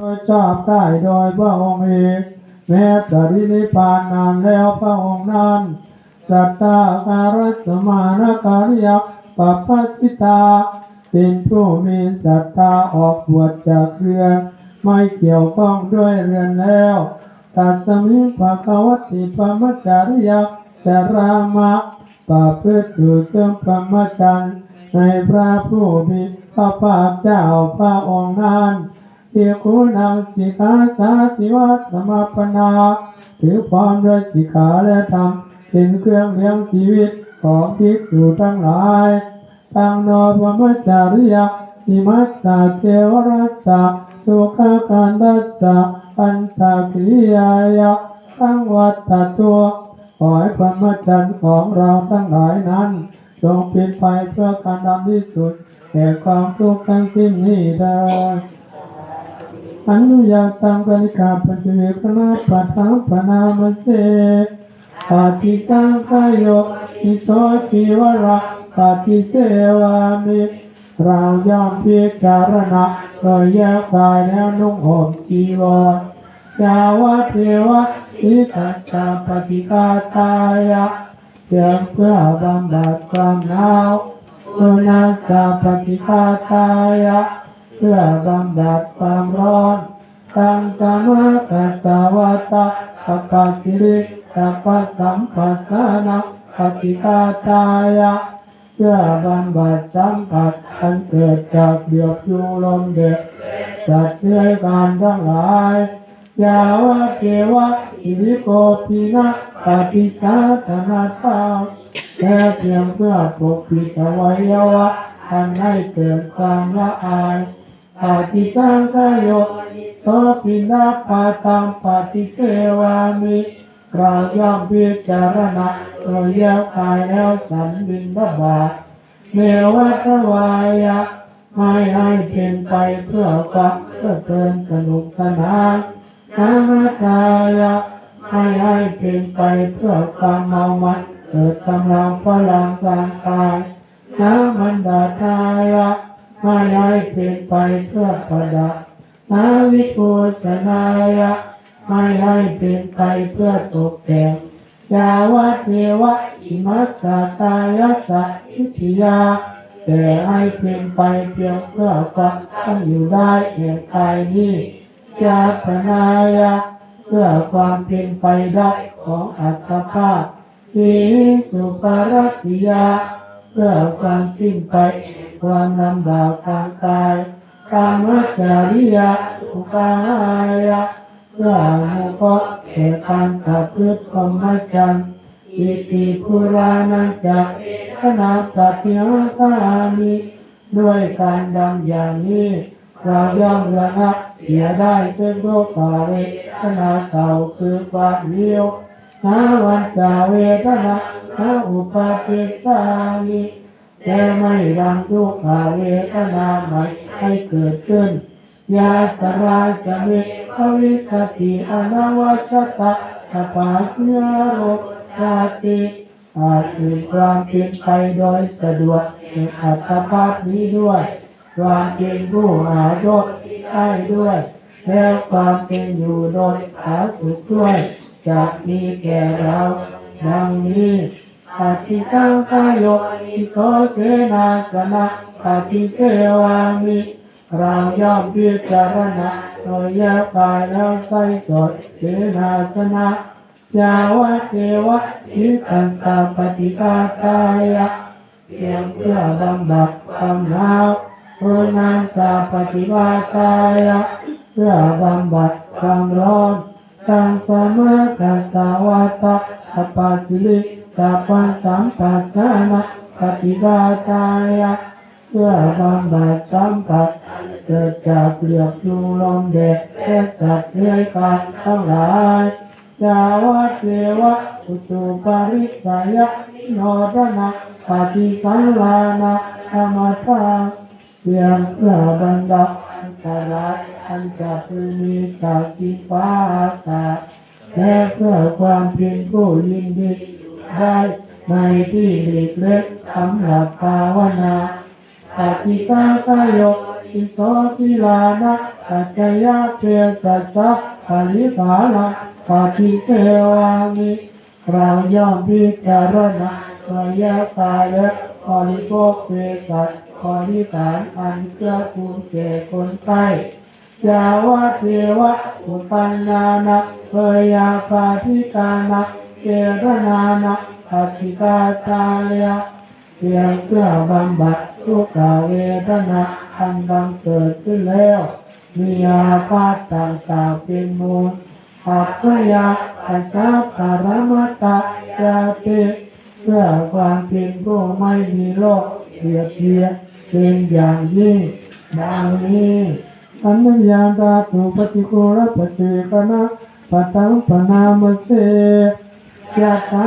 โดยชอบได้โดยพระองค์เองแม้ปรินิพพานนานแล้วพระองค์นั้นสัตตาการสมานการิยกปัปปสิตา เป็นผู้มีศรัทธาออกบวชจากเรือนไม่เกี่ยวข้องด้วยเรือนแล้วตัสมิภะคะวติปรมจาริยกจารามะปะพฤติอยู่เชื่อมพรหมจรรย์ในพระผู้มีพระภาคเจ้าพระองค์นั้น เที่คุณังสิกขาสาธิวัตสมาปนาถือพร้อมด้วยสิกขาและธรรมเป็นเครื่องเลี้ยงชีวิตของภิกษุทั้งหลายตังโนปมจาริยอิมัสสะเทวรัสสะสุขกันตัสสะปัญจกิริยายะตั้งวัตตัวขอให้พรหมจรรย์ของเราทั้งหลายนั้นจงเป็นไปเพื่อการดำที่สุดแก่งความทุกข์ทั้งสิ้นนี้เถิด อนุญาตังปริกาปฏิเวคณะปัฏฐานปนามเสปฏิสังขายโยอิโสทิวระปฏิเสวามิเราย่อมพิจารณาโดยแยกกายแล้วนุ่งห่มจีวรยาวะเทวะสิทัสสะปฏิกาตายะเพียงเพื่อบำบัดความหนาวสุนัสสะปฏิกาตายะ เพื่อบำบัดความร้อนตังสมากัสสาวตะปปาสิริสัพพสัมปัสสานะปฏิกาตายะเพื่อบำบัดสัมผัสอันเกิดจากเดียวยูลมเด็กสัตว์เลื้อยคลานทั้งหลายยาวะเทวะอิริโกปินะปฏิสาธนาตาแค่เพียงเพื่อปกปิดอวัยวะอันให้เกิดความละอาย ปฏิสังขโยโสปินาปาตังปฏิเสวามิเราย่อมพิจารณาโดยแยกกายแล้วสันบินบาบาเมวัตวายะไม่ให้เป็นไปเพื่อความเพื่อเพลินสนุกสนานนามาตายะไม่ให้เป็นไปเพื่อความเมามันเกิดกำลังพลังทางกายนามันดาทายะ ไม่ให้เป็นไปเพื่อประดับนาวิปุสนายะไม่ให้เป็นไปเพื่อตกแต่งยาวะเทวะอิมัสสะตายะสัอิทิยาแต่ให้เป็นไปเพียงเพื่อความตั้งอยู่ได้แห่งกายนี้จาปนายะเพื่อความเป็นไปได้ของอัตภาพทีสุปารติยา เพื่อความสิ้นไปความลำบากทางกายกามจาริยาอุปายะเพื่ออนุเคราะแก่การขับพฤติพรหมจรรย์อิติปุรานังจากขณะปฏิหาคามิด้วยการดังอย่างนี้เราย่อมระงับเสียได้ซึ่งโรคปาเวทนาเก่าคือความเลี้ยว นาวันจาเวทนานาอุปาทิสามิแต่ไม่รังทุกขาเวทนาใหม่ให้เกิดขึ้น ยาสราจะมีภวิสติอนาวชตะตปาเสียโรชาติอาจมีความเป็นไปโดยสะดวกในอัตภาพนี้ด้วยความเป็นผู้หาโรคได้ด้วย และความเป็นอยู่โดยผาสุขด้วย จะมีแก่เราดังนี้ปฏิสังขายโยอิโสเสนาสนะปฏิเสวามิเราย่อมพิจารณาโดยแยกกาแล้วใส่สดเสนาสนะยาวะเทวะสิตัสสะปฏิกาตายะเพียงเพื่อบำบัดความหนาวโอนาสาปฏิวาตายะเพื่อบำบัดความร้อน ตังสมากัสสาวาตะอปาสิลิสัพพสัมปัสสนะปฏิบาตายะเพื่อบำบัดสัมผัสเกิดจากเปลือกยุงลมแดดและสัตว์เลื้อยคลานทั้งหลายจาวะเทวะอุตุปาริสายะโนดนะปฏิสังลานะธรรมทาเพียงเพื่อบรรดาอันตราย อันจะพึงมีจากที่ฟ้าอากาศและเพื่อความเพียงผู้ยินดีได้ในที่หลีกเล็กสำหรับภาวนาปฏิสังขโยอิโสทิลานะปปัจจยะเทสัจจะปริภาละปฏิเสวามิเราย่อมพิจารณาระยะกายและบริโภคเภสัชบริการอันเกื้อกูลแก่คนไข้ จาวะเทวะอุปันนานะเพยาคาธิกานะเกรนานะปฏิกาตาเลียเพียงเพื่อบำบัดทุกขเวทนาอันบังเกิดขึ้นแล้ว มีอาพาธต่างๆเป็นมูลอัพยาปัสสะคารมตะยาติเพื่อความเป็นผู้ไม่มีโรคเบียเบียเป็นอย่างยิ่งดังนี้ อันยาตาตุปฏิโกรปฏิกนะปัตตังปนามเสยะตา